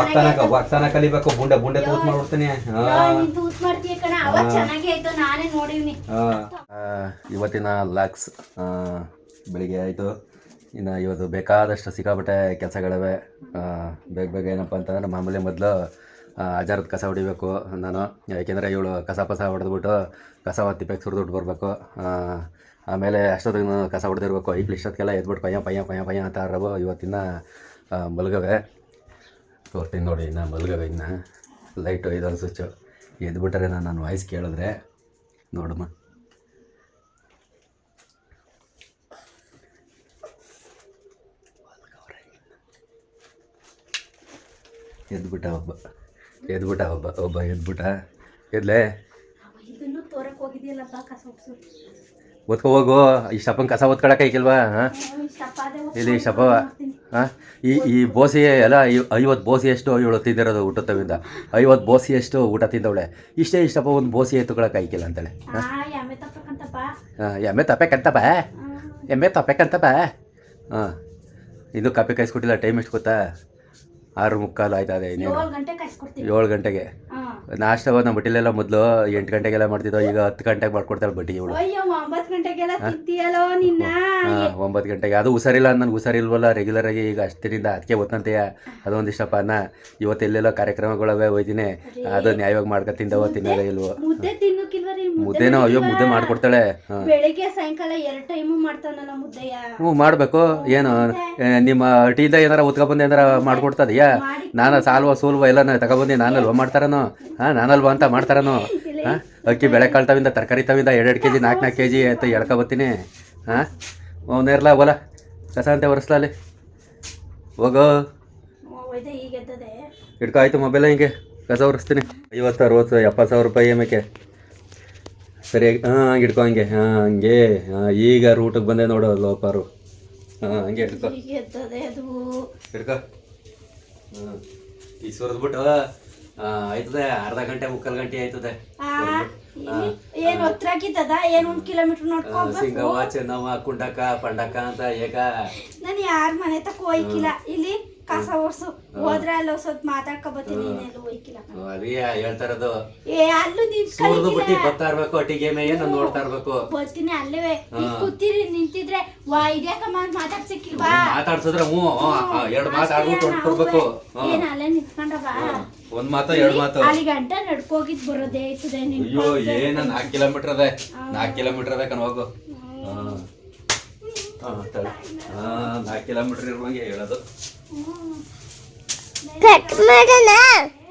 ಒಕ್ತಾನಕ ಒಕ್ತಾನ ಕಲಿಬೇಕು ಬುಂಡೆ ಬುಂಡೆ ತೂತ್ ಮಾಡ್ಬಿಡ್ತೀನಿ. ಇವತ್ತಿನ ಲಾಕ್ಸ್ ಬೆಳಿಗ್ಗೆ ಆಯಿತು. ಇನ್ನು ಇವತ್ತು ಬೇಕಾದಷ್ಟು ಸಿಕ್ಕಾಪಟ್ಟೆ ಕೆಲಸಗಳಿವೆ. ಬೇಗ ಬೇಗ ಏನಪ್ಪ ಅಂತಂದ್ರೆ ಮಾಮೂಲಿ ಮೊದಲು ಅಜಾರದ ಕಸ ಹೊಡಿಬೇಕು ನಾನು. ಯಾಕೆಂದರೆ ಇವಳು ಕಸ ಪಸ ಹೊಡೆದ್ಬಿಟ್ಟು ಕಸ ತಿಪ್ಪೆಗೆ ಸುರಿದ್ಬಿಟ್ಟು ಬರಬೇಕು. ಆಮೇಲೆ ಅಷ್ಟೊತ್ತಿಗೆ ಕಸ ಹೊಡೆದಿರ್ಬೇಕು. ಐಪ್ಲಿಷ್ಟೊತ್ತಿಗೆಲ್ಲ ಎದ್ಬಿಟ್ಟು ಪಯ್ಯ ಪಯ್ಯ ಪಯ್ಯ ಪಯ್ಯ ಅಂತ ಆರವು ಇವತ್ತಿನ ಮಲಗವೆ. ತೋರ್ತೀನಿ ನೋಡಿ ಇನ್ನು ಮಲಗವೆ ಇನ್ನು. ಲೈಟು ಇದೊಂದು ಸ್ವಿಚ್ಚು ಎದ್ಬಿಟ್ರೆ ನಾನು ನನ್ನ ವಾಯ್ಸ್ ಕೇಳಿದ್ರೆ ನೋಡಮ್ಮ ಎದ್ಬಿಟ್ಟ ಒಬ್ಬ. ಎದ್ಬಿಟ್ಟ ಒಬ್ಬ. ಒಬ್ಬ ಎದ್ಬಿಟ್ಟ. ಎದ್ಲೇ? ಓದ್ಕೋ ಹೋಗು. ಈ ಶಪನ್ ಕಸ ಓದ್ಕೊಳಕ್ಕೆ ಐಕಿಲ್ವಾ ಹಾಂ? ಇಲ್ಲಿ ಶಪ ಈ ಈ ಬೋಸಿ ಎಲ್ಲ ಐವತ್ತು ಬೋಸಿ ಎಷ್ಟು ಇವಳು ತಿಂದಿರೋದು ಊಟ ತವಿಂದ ಐವತ್ತು ಬೋಸಿ ಎಷ್ಟು ಊಟ ತಿಂದವಳೆ. ಇಷ್ಟೇ ಇಷ್ಟಪ್ಪ ಒಂದು ಬೋಸಿ ಎತ್ತುಕೊಳಕ್ಕೆ ಐಕಿಲ್ಲ ಅಂತೇಳಿ. ಹಾಂ? ಎಮ್ಮೆ ತಪ್ಪಕಂತಪ್ಪ ಹಾಂ ಎಮ್ಮೆ ತಪ್ಪೆಕಂತಪ್ಪ ಹಾಂ. ಇದು ಕಾಪಿ ಕಾಯಿಸ್ಕೊಟ್ಟಿಲ್ಲ ಟೈಮ್ ಎಷ್ಟು ಗೊತ್ತಾ? ಆರು ಮುಕ್ಕಾಲು ಇನ್ನೇನು. ಗಂಟೆ ಕಾಯಿಸ್ಕೊಡ್ತೀನಿ. ಏಳು ಗಂಟೆಗೆ. ನಾಷ್ಟ ನಮ್ಮ ಬಟ್ಟಿಲೆಲ್ಲ ಮೊದಲು ಎಂಟು ಗಂಟೆಗೆಲ್ಲ ಮಾಡ್ತಿದ್ದೋ ಈಗ ಹತ್ತು ಗಂಟೆಗೆ ಮಾಡ್ಕೊಡ್ತಾಳೆ ಬಟ್ಟಿ ಇವಳು. ಒಂಬತ್ತು ಗಂಟೆಗೆ. ಅದು ಹುಷಾರಿಲ್ಲ ನನ್ಗೆ ಹುಷಾರಿಲ್ವಲ್ಲ ರೆಗ್ಯುಲರ್ ಆಗಿ ಈಗ ಅಷ್ಟರಿಂದ ಅದಕ್ಕೆ ಓದ್ತಂತೆಯ ಅದೊಂದಿಷ್ಟಪ್ಪ ಅನ್ನ ಇವತ್ತು ಎಲ್ಲೆಲ್ಲೋ ಕಾರ್ಯಕ್ರಮಗಳವೆ ಹೋಯ್ತೀನಿ ಅದು ನ್ಯಾಯವಾಗಿ ಮಾಡ್ಕ ತಿಂದವ ತಿನ್ನೋದ ಇಲ್ವೋ? ಮುದ್ದೆನೋ ಅಯ್ಯೋ ಮುದ್ದೆ ಮಾಡ್ಕೊಡ್ತಾಳೆ. ಹಾಂ. ಬೆಳಿಗ್ಗೆ ಸಾಯಂಕಾಲ ಎರಡ್ ಟೈಮು ಮಾಡ್ತಾನಲ್ಲ ಮುದ್ದೆಯ. ಹ್ಞೂ ಮಾಡಬೇಕು. ಏನು ನಿಮ್ಮ ಟೀಯಿಂದ ಏನಾರ ಉತ್ಕೊಬಂದು ಏನಾರ ಮಾಡ್ಕೊಡ್ತದೆಯಾ? ಇದೆಯಾ ನಾನು ಸಾಲ್ವ ಸೋಲ್ವ ಎಲ್ಲ ತಗೊಬಂದು ನಾನಲ್ವ ಮಾಡ್ತಾರನೋ? ಹಾಂ ನಾನಲ್ವಾ ಅಂತ ಮಾಡ್ತಾರನು? ಹಾಂ ಅಕ್ಕಿ ಬೆಳೆ ತಾವಿಂದ ತರಕಾರಿ ತಾವಿಂದ ಎರಡೆರಡು ಕೆ ಜಿ ನಾಲ್ಕು ನಾಲ್ಕು ಕೆ ಜಿ ಅಂತ ಎಳ್ಕೊಬತ್ತೀನಿ ಹಾಂ ಅವನೇರ್ಲ ಹೋಲ ಕಸ ಅಂತ ಒರೆಸ್ಲಾಲಿ ಅಲ್ಲಿ. ಹೋಗೋ. ಹಿಡ್ಕೊ ಆಯ್ತು ಮೊಬೈಲ್ ಹಿಂಗೆ. ಕಸ ಒರೆಸ್ತೀನಿ. ಐವತ್ತು ಅರವತ್ತು ಎಪ್ಪತ್ತು ಸಾವಿರ ರೂಪಾಯಿ ಏಮಕ್ಕೆ ಸರಿಯಾಗಿ ಹಾಂ ಹಂಗೆ ಹಿಡ್ಕೊ ಹಂಗೆ. ಹಾಂ ಹಂಗೆ. ಹಾಂ ಈಗ ರೂಟಿಗೆ ಬಂದೆ ನೋಡು ಲೋಪಾರು ಹಾಂ ಹಂಗೆ ಹಿಡ್ಕೊ. ಹಿಡ್ಕೊ. ಹಾಂ ಈಗ ಸುರಿದ್ಬಿಟ್ಟು ಆಯ್ತದೆ ಅರ್ಧ ಗಂಟೆ ಮುಕ್ಕಾಲ್ ಗಂಟೆ ಆಯ್ತದೆ. ಏನ್ ಹತ್ರಾಗಿದ್ದದ ಏನ್ ಒಂದ್ ಕಿಲೋಮೀಟರ್ ನೋಡ್ಕೊಂಡು ಸಿಂಗವ್ವ ಚೆನ್ನವ್ವ ಕುಂಡಕ್ಕ ಪಂಡಕ್ಕ ಅಂತ ಏಕ ನಾನು ಯಾರ ಮನೆ ತಕ ಹೋಯ್ಕಿಲ್ಲ ಇಲ್ಲಿ ಕಸ ಒರ್ಸು ಹೋದ್ರೆ ಅಲ್ಲಿ ಸ್ವಲ್ಪ ಮಾತಾಡ್ಕೊ ಬರ್ತೀನಿ ನೀನೆಲ್ಲೂ ಹೋಯ್ಕಿಲ್ಲ ಅದೇ ಹೇಳ್ತಾ ಇರೋದು ಏ ಅಲ್ಲೂ ಸುರಿದು ಬಿಟ್ಟು ನಿಂತ್ಕೊಳ್ಳಿ ಬರ್ತಾ ಇರ್ಬೇಕು ನಾನು ನೋಡ್ತಾ ಇರ್ಬೇಕು. ಬರ್ತೀನಿ ಅಲ್ಲವೇ ಕೂತಿರಿ ನಿಂತಿದ್ರೆ ವಾ ಇದ್ಯಾಕಮ್ಮ ಮಾತಾಡ್ ಸಿಕ್ಕಿಲ್ವಾ ಮಾತಾಡ್ಸಿದ್ರೆ ಹ್ಞೂ. ಎರಡು ಮಾತಾಡ್ಬಿಟ್ಟು ಹೊಂಟ್ಕೊಡ್ಬೇಕು ಏನ್ ಅಲ್ಲೇ ನಿಂತ್ಕೊಂಡವ ಒಂದ್ ಮಾತು ಎರಡ್ ಮಾತು. ಅಲ್ಲಿ ಗಂಟ ನಡ್ಕೋಗಿದ್ ಬರೋದೇ ಇರ್ತದೆ ನಿನ್ ಅಯ್ಯೋ ಏನ ನಾಲ್ಕು ಕಿಲೋಮೀಟರ್ ಅದೇ. ನಾಲ್ಕು ಕಿಲೋಮೀಟರ್ ಅದೇ ಕಣ್ ಹೋಗು. ಹಾಂ ಹಾಂ ಹಾಂ ನಾಲ್ಕು ಕಿಲೋಮೀಟರ್ ಇರುವಂಗೆ ಹೇಳೋದು.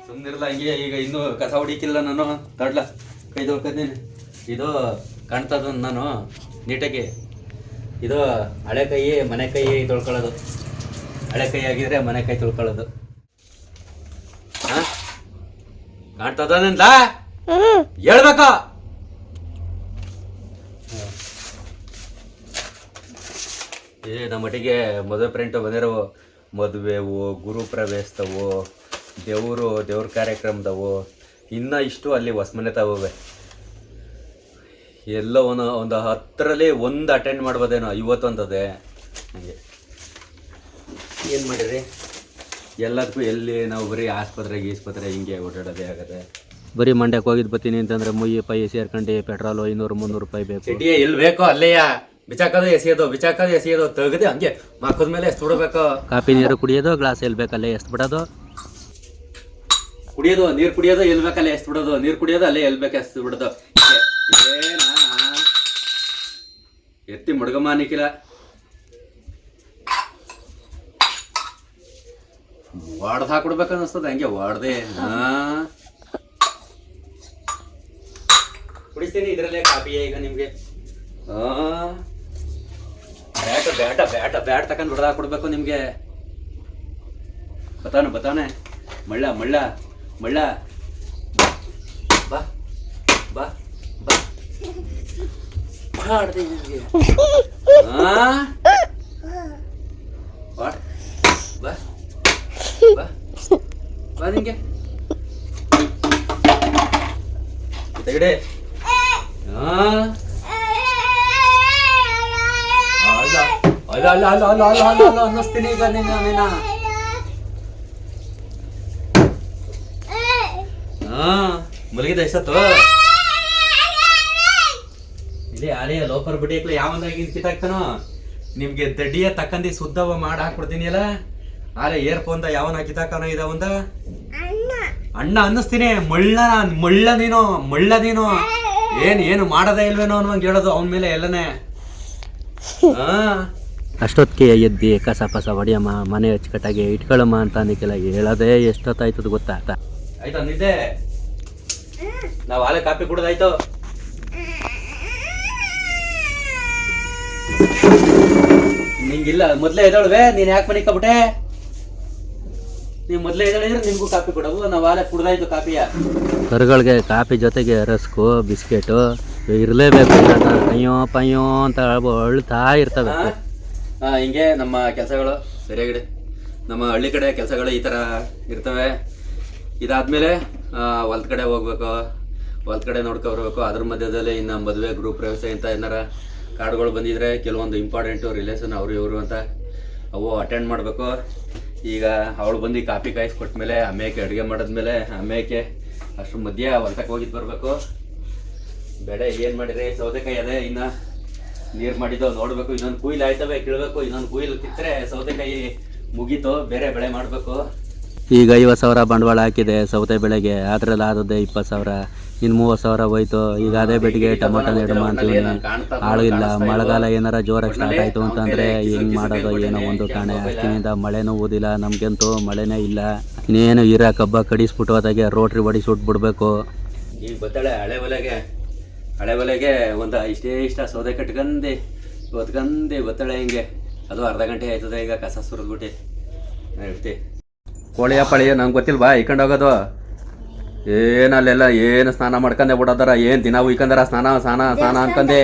ಸುಮ್ಮನಿರಲ್ಲ ಹಂಗೆ ಈಗ ಇನ್ನೂ ಕಸ ಹೊಡಿಕಿಲ್ಲ ನಾನು. ತಡ್ಲ ಕೈ ತೊಳ್ಕೊತೀನಿ. ಇದು ಕಾಣ್ತದ ನಾನು ನೀಟಾಗಿ. ಇದು ಹಳೆ ಕೈ ಮನೆ ಕೈ ತೊಳ್ಕೊಳ್ಳೋದು. ಹಳೆ ಕೈ ಆಗಿದ್ರೆ ಮನೆ ಕೈ ತೊಳ್ಕೊಳ್ಳೋದು. ಹಾ? ಕಾಣ್ತದ ಹೇಳ್ಬೇಕು. ಏ ನಮ್ಮ ಮಟ್ಟಿಗೆ ಮದುವೆ ಪ್ರಿಂಟ್ ಬಂದಿರೋ ಮದುವೆವು, ಗುರು ಪ್ರವೇಶದವು, ದೇವರು, ದೇವ್ರ ಕಾರ್ಯಕ್ರಮದವು, ಇನ್ನೂ ಇಷ್ಟು ಅಲ್ಲಿ ಹೊಸ್ಮನೆ ತಗೋವೆ. ಎಲ್ಲ ಒಂದು ಒಂದು ಹತ್ತರಲ್ಲಿ ಒಂದು ಅಟೆಂಡ್ ಮಾಡ್ಬೋದೇನೋ ಐವತ್ತೊಂದದೆ ಹಂಗೆ. ಏನು ಮಾಡಿರಿ? ಎಲ್ಲದಕ್ಕೂ ಎಲ್ಲಿ ನಾವು ಬರೀ ಆಸ್ಪತ್ರೆಗೆ ಈಸ್ಪತ್ರೆ ಹಿಂಗೆ ಓಡಾಡೋದೇ ಆಗುತ್ತೆ ಬರೀ ಮಂಡ್ಯಕ್ಕೆ ಹೋಗಿದ್ದು ಬರ್ತೀನಿ ಅಂತಂದ್ರೆ ಮುಯ್ಯಿ, ಪೈ ಸೇರ್ಕೊಂಡು ಪೆಟ್ರೋಲು ಐನೂರು, ಮುನ್ನೂರು ರೂಪಾಯಿ ಬೇಕು. ಎಲ್ಲಿ ಬೇಕೋ ಅಲ್ಲೇಯ ಬಿಚಾಕೋದು ಎಸೆಯೋದು ಬಿಚಾಕೋದು ಎಸೆಯೋದು ತೆಗೆದು ಹಂಗೆ. ಮಕ್ಕದ ಮೇಲೆ ಎಷ್ಟು ಬಿಡಬೇಕು ಕಾಫಿ ನೀರು ಕುಡಿಯೋದು ಗ್ಲಾಸ್ ಎಲ್ಲಿ ಬೇಕಲ್ಲೇ ಎಷ್ಟು ಬಿಡೋದು? ಕುಡಿಯೋದು ನೀರು ಕುಡಿಯೋದು ಎಲ್ಲಿ ಬೇಕಲ್ಲೇ ಎಷ್ಟು ಬಿಡೋದು? ನೀರು ಕುಡಿಯೋದು ಅಲ್ಲೇ ಎಲ್ಲಿ ಬೇಕು ಎಷ್ಟು ಬಿಡೋದು. ಎತ್ತಿ ಇದೇನಾ ಎತ್ತಿ ಮುಡ್ಗಮಾನಿಕಿಲ್ಲ ಒಡ್ದು ಹಾಕ್ಬಿಡ್ಬೇಕು ಅನ್ನಿಸ್ತದೆ ಹಂಗೆ ಒಡ್ದೆ ಹಾ. ಕುಡಿಸ್ತೀನಿ ಇದರಲ್ಲೇ ಕಾಫಿ ಈಗ ನಿಮಗೆ. ಬ್ಯಾಟ ಬ್ಯಾಟ ಬ್ಯಾಟ ಬ್ಯಾಟ್ ತಗೊಂಡು ಹೊಡೆದು ಕೊಡಬೇಕು ನಿಮಗೆ. ಬತಾನು ಬತಾನೆ. ಮಳ್ಳ ಮಳ್ಳ ಮಳ್ಳ. ಬಾ ಬಾ ಬಾ. ಮಾಡ್ದೆ ಬಾ ಬಾ. ಬಾ ಬಾ ತೆಗಡೆ. ಹಾ ಅಲ್ಲ ಅಲ್ಲ ಅಲ್ಲ ಅಲ್ಲ ಅಲ್ಲ ಅಲ್ಲ ಅಲ್ಲ ಅನ್ನಿಸ್ತೀನಿ ಈಗ ನಿನ್ನ ನಿನ್ನ. ಹಾ ಮಲಗಿದ ಎಷ್ಟೊತ್ತು? ಇಲ್ಲಿ ಆಲೇ ಲೋಪರ್ ಬಿಡಿ ಯಾವಂದಾಗಿ ಕಿತ್ತಾಕ್ತಾನೋ ನಿಮ್ಗೆ ದಡ್ಡಿಯ ತಕ್ಕಂದಿ ಶುದ್ಧವ ಮಾಡಿ ಹಾಕ್ಬಿಡ್ತೀನಿ ಅಲ್ಲ ಆಲೆ ಏರ್ಫೋನ್ದ ಯಾವನ ಕಿತ್ತಾಕನೋ ಇದಾವಂದ ಅಣ್ಣ ಅನ್ನಿಸ್ತೀನಿ ಮಳ್ಳ ಮಳ್ಳ ನೀನು, ಮಳ್ಳ ಏನ್, ಏನು ಮಾಡದೇ ಇಲ್ವೇನೋ ಅನ್ನೋಂಗ್ ಹೇಳೋದು ಅವನ ಮೇಲೆ ಎಲ್ಲನೇ. ಅಷ್ಟೊತ್ತಿಗೆ ಎದ್ದು ಕಸ ಪಸ ಹೊಡಿಯಮ್ಮ ಮನೆ ಅಚ್ಚುಕಟ್ಟಾಗಿ ಇಟ್ಕೊಳ್ಳಮ್ಮ ಅಂತ ಅನ್ನಕ್ಕೆಲ್ಲ ಹೇಳೋದೇ ಎಷ್ಟೊತ್ತಾಯ್ತದ ಗೊತ್ತಾ ಆಯ್ತಾ ನಿದ್ದೆ? ನಾವು ಹಾಲೆ ಕಾಪಿ ಕುಡ್ದಾಯ್ತು. ನಿಂಗಿಲ್ಲ ಮೊದಲೇ ಎದೊಳ್ವೆ ನೀನ್ ಯಾಕೆ ಮನೆ ಕಬಿಟ್ಟೆ ನೀವು ಮೊದಲೇ ಎದೊಳಿದ್ರೆ ನಿಮಗೂ ಕಾಪಿ ಕೊಡವು ನಾವು ಹಾಲೆ ಕುಡ್ದಾಯ್ತು ಕಾಪಿಯ. ಕರುಗಳಿಗೆ ಕಾಪಿ ಜೊತೆಗೆ ರಸ್ಕು ಬಿಸ್ಕೆಟು ಇರಲೇಬೇಕು ಅಯ್ಯೋ ಪಯ್ಯೋ ಅಂತ ಅಳ್ತಾ ಇರ್ತವೆ. ಹಿಂಗೆ ನಮ್ಮ ಕೆಲಸಗಳು ಸರಿಯಾಗಿದೆ ನಮ್ಮ ಹಳ್ಳಿ ಕಡೆ ಕೆಲಸಗಳು ಈ ಥರ ಇರ್ತವೆ. ಇದಾದಮೇಲೆ ಹೊಲ್ದ ಕಡೆ ಹೋಗ್ಬೇಕು, ಹೊಲ್ದ ಕಡೆ ನೋಡ್ಕೊಬರ್ಬೇಕು. ಅದ್ರ ಮಧ್ಯದಲ್ಲಿ ಇನ್ನು ಮದುವೆ ಗ್ರೂಪ್ ಪ್ರವೇಶ ಅಂತ ಏನಾರ ಕಾರ್ಡ್ಗಳು ಬಂದಿದ್ರೆ ಕೆಲವೊಂದು ಇಂಪಾರ್ಟೆಂಟು ರಿಲೇಷನ್ ಅವರು, ಇವರು ಅಂತ ಅವು ಅಟೆಂಡ್ ಮಾಡಬೇಕು. ಈಗ ಅವಳು ಬಂದು ಕಾಪಿ ಕಾಯಿಸ್ಕೊಟ್ಮೇಲೆ ಅಮ್ಮೇಕೆ ಅಡುಗೆ ಮಾಡಿದ್ಮೇಲೆ ಅಮ್ಮೇಕೆ ಅಷ್ಟ್ರ ಮಧ್ಯ ಹೊಲ್ತಕ್ಕೆ ಹೋಗಿದ್ದು ಬರಬೇಕು. ಬೆಳೆ ಏನು ಮಾಡಿದ್ರೆ ಸೌತೆಕಾಯಿ ಅದೇ ಇನ್ನು. ನೀರು ಮಾಡಿದ್ದು ನೋಡ್ಬೇಕು ಇನ್ನೊಂದು ಕುಯ್ಲು ಆಯ್ತವೆ ಕೀಳ್ಬೇಕು ಇನ್ನೊಂದು ಕುಯ್ಲು ಕಿತ್ತರೆ ಸೌತೆಕಾಯಿ ಮುಗೀತು ಬೇರೆ ಬೆಳೆ ಮಾಡಬೇಕು. ಈಗ ಐವತ್ತು ಸಾವಿರ ಬಂಡವಾಳ ಹಾಕಿದೆ ಸೌತೆ ಬೆಳೆಗೆ ಅದ್ರಲ್ಲಿ ಆದದ್ದೇ ಇಪ್ಪತ್ತು ಸಾವಿರ ಇನ್ನು ಮೂವತ್ತು ಸಾವಿರ ಹೋಯ್ತು ಈಗ ಅದೇ ಬೆಟ್ಟಿಗೆ ಟೊಮೊಟೊ ನೆಡಮ ಅಂತೀವಿ ಆಳು ಇಲ್ಲ ಮಳೆಗಾಲ ಏನಾರ ಜೋರಾಗಿ ಸ್ಟಾರ್ಟ್ ಆಯಿತು ಅಂತಂದ್ರೆ ಹೆಂಗೆ ಮಾಡೋದು ಏನೋ ಒಂದು ಕಾಣೆ ಅಷ್ಟಿನಿಂದ ಮಳೆನೂ ಓದಿಲ್ಲ ನಮಗಂತೂ ಮಳೆನೇ ಇಲ್ಲ. ಇನ್ನೇನು ಹೀರಾ ಕಬ್ಬ ಕಡಿಸ್ಬಿಟ್ಟು ಅದಾಗೆ ರೋಟ್ರಿ ಹೊಡಿಸಿ ಬಿಡ್ಬೇಕು ಈಗ ಬತ್ತಾಳೆ ಹಳೆ ಒಲೆಗೆ ಹಳೆ ಬಲೆಗೆ ಒಂದು ಇಷ್ಟೇ ಇಷ್ಟ ಸೌದೆ ಕಟ್ಕಂದು ಒತ್ಕಂದೆ ಬತ್ತಾಳೆ ಹಿಂಗೆ. ಅದು ಅರ್ಧ ಗಂಟೆ ಆಯ್ತದೆ ಈಗ ಕಸ ಸುರಿದ್ಬಿಟ್ಟು. ಇರ್ತಿ ಕೋಳಿಯ ಪಳಿಯ ನಂಗೆ ಗೊತ್ತಿಲ್ವಾ? ಇಕ್ಕೊಂಡು ಹೋಗೋದು. ಏನು ಅಲ್ಲೆಲ್ಲ ಏನು ಸ್ನಾನ ಮಾಡ್ಕೊಂಡೆ ಬಿಡೋದಾರ? ಏನು ದಿನ ಉಯ್ಕಂದಾರ? ಸ್ನಾನ ಸ್ನಾನ ಸ್ನಾನ ಅನ್ಕಂದೆ.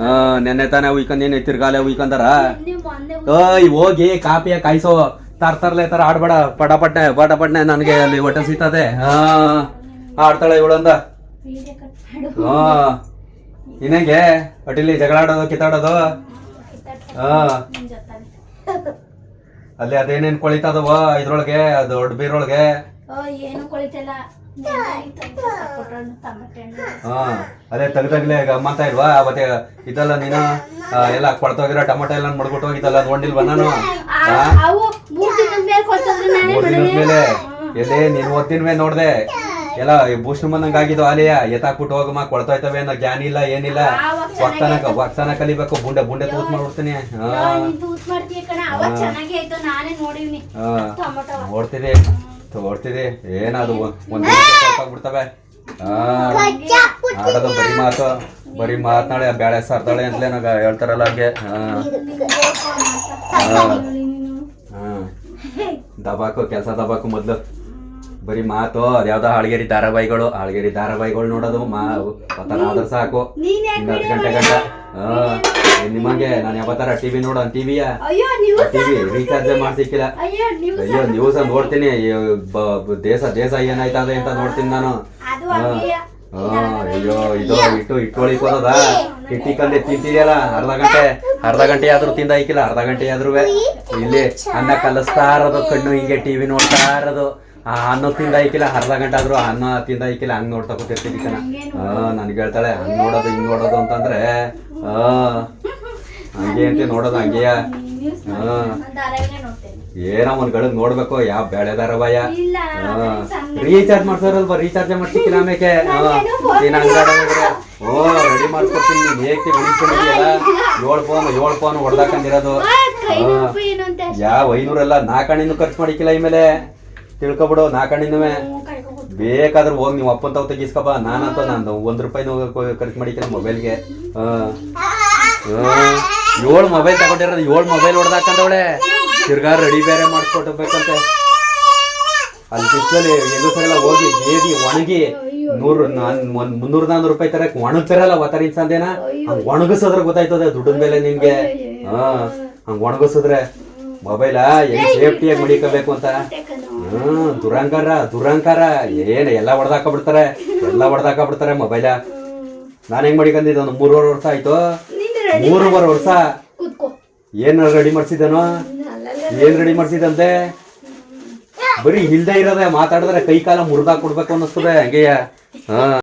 ಹಾಂ ನೆನ್ನೆ ತಾನೇ ಉಯ್ಕಂದೇನೆ ತಿರ್ಗಾಲೆ ಉಯ್ಕಂದಾರ? ಓಯ್ ಹೋಗಿ ಕಾಪಿಯ ಕಾಯಿಸೋ. ತರ್ತರ್ಲೆ ತರ ಆಡ್ಬೇಡ. ಪಟಪಟ್ನೆ ಪಟಪಟ್ನೆ ನನಗೆ ಅಲ್ಲಿ ಹೊಟ್ಟೆ ಸಿಗ್ತದೆ ಹಾಂ ಆಡ್ತಾಳೆ ಇವಳಂದ. ಹಾ. ಇನ್ನೇಗೆ ಅಟಿಲಿ ಜಗಳ ಆಡೋದು ಕಿತ್ತಾಡೋದು? ಹಾ. ಅಲ್ಲಿ ಅದೇನೇನ್ ಕೊಳಿತದವ ಇದ್ರೊಳಗೆ ಅದು ದೊಡ್ಡ ಬೀರೊಳಗೆ ಏನು ಕೊಳಿತಲ್ಲ. ಹಾ. ಅದೇ ತೆಗ್ದಾಗ್ಲೇ ಗಮ್ಮತ್ತ ಇಲ್ವಾ? ಮತ್ತೆ ಇದೆಲ್ಲ ನೀನು ಎಲ್ಲ ಕೊಡ್ತೋಗಿರೋ ಟೊಮೊಟೊ ಎಲ್ಲ ಮಡ್ಬಿಟ್ಟು ಹೋಗಿದ್ದಲ್ಲ ನೋಡಿಲ್ವಾ ನಾನು? ಆ, ಹಾ? ಅವು ಮೂರ್ ದಿನದ ಮೇಲೆ ಕೊಡ್ತಂದ್ರೆ ನಾನೇ ಮೂರ್ ದಿನದ ಮೇಲೆ. ಎಲ್ಲಿ ನೀನ್ ಓದ್ತಿನ ಮೇಲೆ ನೋಡ್ದೆ. ಎಲ್ಲ ಭೂಷಣ ಬಂದಂಗ ಆಗಿದ್ದು ಆಲಿಯ ಎತ್ತಾಕ್ಬಿಟ್ಟು ಹೋಗಮ್ಮ ಕೊಳ್ತಾಯ್ತವೆ ಅನ್ನೋ ಜ್ಞಾನ ಇಲ್ಲ ಏನಿಲ್ಲ. ಆವಾಗ ಒಕ್ತಾನ ಒಕ್ತಾನ ಕಲಿಬೇಕು ಬುಂಡೆ ಬುಂಡೆ ತೂತ್ ಮಾಡ್ಬಿಡ್ತೀನಿ. ಹಾ ನೋಡ್ತಿದೆ ನೋಡ್ತಿದಿ ಏನದು ಒಂದ್ ಬಿಡ್ತವೆ ಆಡೋದು ಬರೀ ಮಾತು ಬರೀ ಮಾತನಾಳೆ ಬ್ಯಾಳೆ ಸಾರ್ತಾಳೆ ಅಂತಲೇ ನಂಗೆ ಹೇಳ್ತಾರಲ್ಲ ಹಂಗೆ. ಹಾ ಹಾ ದಬಾಕು ಕೆಲಸ ದಬಾಕು ಮೊದ್ಲು. ಬರೀ ಮಾತು ಅದ್ಯಾವ್ದೋ ಹಾಳ್ಗೇರಿ ಧಾರಾವಾಹಿಗಳು ಹಾಳ್ಗೇರಿ ಧಾರಾವಾಹಿಗಳು ನೋಡೋದು ಮಾ ಪತನ ಆದ್ರೆ ಸಾಕು. ಇನ್ನು ಹತ್ತು ಗಂಟೆ ಗಂಟ. ನಿಮಗೆ ನಾನು ಯಾವತ್ತಾರ ಟಿವಿ ನೋಡೋ ಟಿವಿಯ ಟಿವಿ ರೀಚಾರ್ಜ್ ಮಾಡ್ಸಿಕ್ಕಿಲ್ಲ. ಅಯ್ಯೋ ನ್ಯೂಸ್ ನೋಡ್ತೀನಿ. ದೇಶ ದೇಶ ಏನಾಯ್ತದೆ ಅಂತ ನೋಡ್ತೀನಿ ನಾನು. ಅಯ್ಯೋ ಇದು ಇಟ್ಟು ಇಟ್ಟೊಳಿ ಕೊಡೋದ? ಇಟ್ಟಿಕಂದೆ ತಿಂತಿದ್ಯಲ್ಲ ಅರ್ಧ ಗಂಟೆ ಅರ್ಧ ಗಂಟೆ ಆದ್ರೂ ತಿಂದ ಹಾಕಿಲ್ಲ ಅರ್ಧ ಗಂಟೆ ಆದ್ರೂ ಇಲ್ಲಿ ಅನ್ನ ಕಲಿಸ್ತಾ ಇರೋದು ಕಣ್ಣು ಹಿಂಗೆ ಟಿವಿ ನೋಡ್ತಾ ಇರೋದು. ಆ ಅನ್ನ ತಿಂದ ಐಕಿಲ್ಲ ಅರ್ಧ ಗಂಟೆ ಆದ್ರೂ ಅನ್ನ ತಿಂದ ಐಕಿಲ್ಲ ಹಂಗ್ ನೋಡ್ತಾ ಕೂತಿರ್ತೀನಿ ಕಣ ನನ್ಗೆ ಹೇಳ್ತಾಳೆ ಹಂಗ್ ನೋಡೋದು ಹಿಂಗ್ ನೋಡೋದು ಅಂತಂದ್ರೆ ಹಂಗೆ ಅಂತ ನೋಡೋದು ಹಂಗೆಯ? ಏನೋ ಒಂದ್ ಗಳಗ್ ನೋಡ್ಬೇಕು ಯಾವ ಬೆಳೆದಾರ ಧಾರಾವಾಯ ಇಲ್ಲ ರೀಚಾರ್ಜ್ ಮಾಡ್ತಾರಲ್ವಾ ರೀಚಾರ್ಜ್ ಮಾಡ್ಸಿಕ್ಕಿಲ್ಲ ಆಮೇಲೆ ನೀನ್ ಓ ರೆಡಿ ಮಾಡ್ಕೊಡ್ತೀನಿ ನೀನ್ ಹೇಗೆ ಉಳಿಸ್ಕೊಂಡಿದ್ಯಲ್ಲ ಏಳು ಫೋನ್ ಏಳು ಫೋನ್ ಹೊಡ್ದಾಕಂದಿರೋದು. ಯಾವ ಐನೂರಲ್ಲ ನಾಲ್ಕಣ್ಣಿನೂ ಖರ್ಚು ಮಾಡಿಕ್ಕಿಲ್ಲ ಈ ಮೇಲೆ? ತಿಳ್ಕೊಬಿಡು ನಾಕಣ್ಣಿನವೇ ಬೇಕಾದ್ರೆ ಹೋಗಿ ನೀವು ಅಪ್ಪನ ತಾವ್ ತೆಗಿಸ್ಕೊಬ ನಾನಂತ ನಾನು ಒಂದು ರೂಪಾಯಿನೂ ಖರ್ಚು ಮಾಡಿಕೆ ಮೊಬೈಲ್ಗೆ. ಏಳು ಮೊಬೈಲ್ ತಗೊಂಡಿರೋದು ಏಳು ಮೊಬೈಲ್ ಹೊಡೆದಾಕಂತವಳೆ ತಿರ್ಗಾ ರೆಡಿ ಬೇರೆ ಮಾಡಿಸ್ಕೊಟ್ಬೇಕಂತೆ ಅಲ್ಲಿ ಬಿಸ್ಲಲ್ಲಿ ಹೆಂಗಸರೆಲ್ಲ ಹೋಗಿ ಬೇದಿ ಒಣಗಿ ನೂರು ಒಂದು ಒಂದ್ ಮುನ್ನೂರ್ ನಾನ್ನೂರು ರೂಪಾಯಿ ತರಕ್ ಒಣಗ್ತಿರಲ್ಲ ಒತ್ತರಿನ ಸಂದೇನ? ಹಂಗೆ ಒಣಗಿಸಿದ್ರೆ ಗೊತ್ತಾಯ್ತದೆ ದುಡ್ಡಿನ ಮೇಲೆ ನಿಮಗೆ ಹಾಂ ಹಂಗೆ ಒಣಗಿಸಿದ್ರೆ ಮೊಬೈಲ ಹೆಂಗೆ ಸೇಫ್ಟಿಯಾಗಿ ಮಡಿಕೋಬೇಕು ಅಂತ ಹ್ಮ್ ದುರಂಕಾರ ದುರಂಕಾರ ಎಲ್ಲಾ ಎಲ್ಲ ಹೊಡೆದಾಕ ಬಿಡ್ತಾರೆ ಎಲ್ಲ ಹೊಡೆದಾಕ ಬಿಡ್ತಾರೆ ಮೊಬೈಲ. ನಾನ್ ಹೆಂಗ್ ಮಾಡಿಕಂದಿದ್ದೆ ಒಂದು ಮೂರುವರೆ ವರ್ಷ ಆಯ್ತು. ಮೂರುವರೆ ವರ್ಷ. ಏನ್ ರೆಡಿ ಮಾಡ್ಸಿದ್ದೇನೋ? ಏನ್ ರೆಡಿ ಮಾಡ್ಸಿದಂತೆ ಬರೀ ಇಲ್ದೇ ಇರೋದೆ ಮಾತಾಡಿದ್ರೆ ಕೈ ಕಾಲ ಮುರಿದಾಕ್ ಕೊಡ್ಬೇಕು ಅನ್ನಿಸ್ತದೆ ಹಂಗೆಯ. ಹಾ.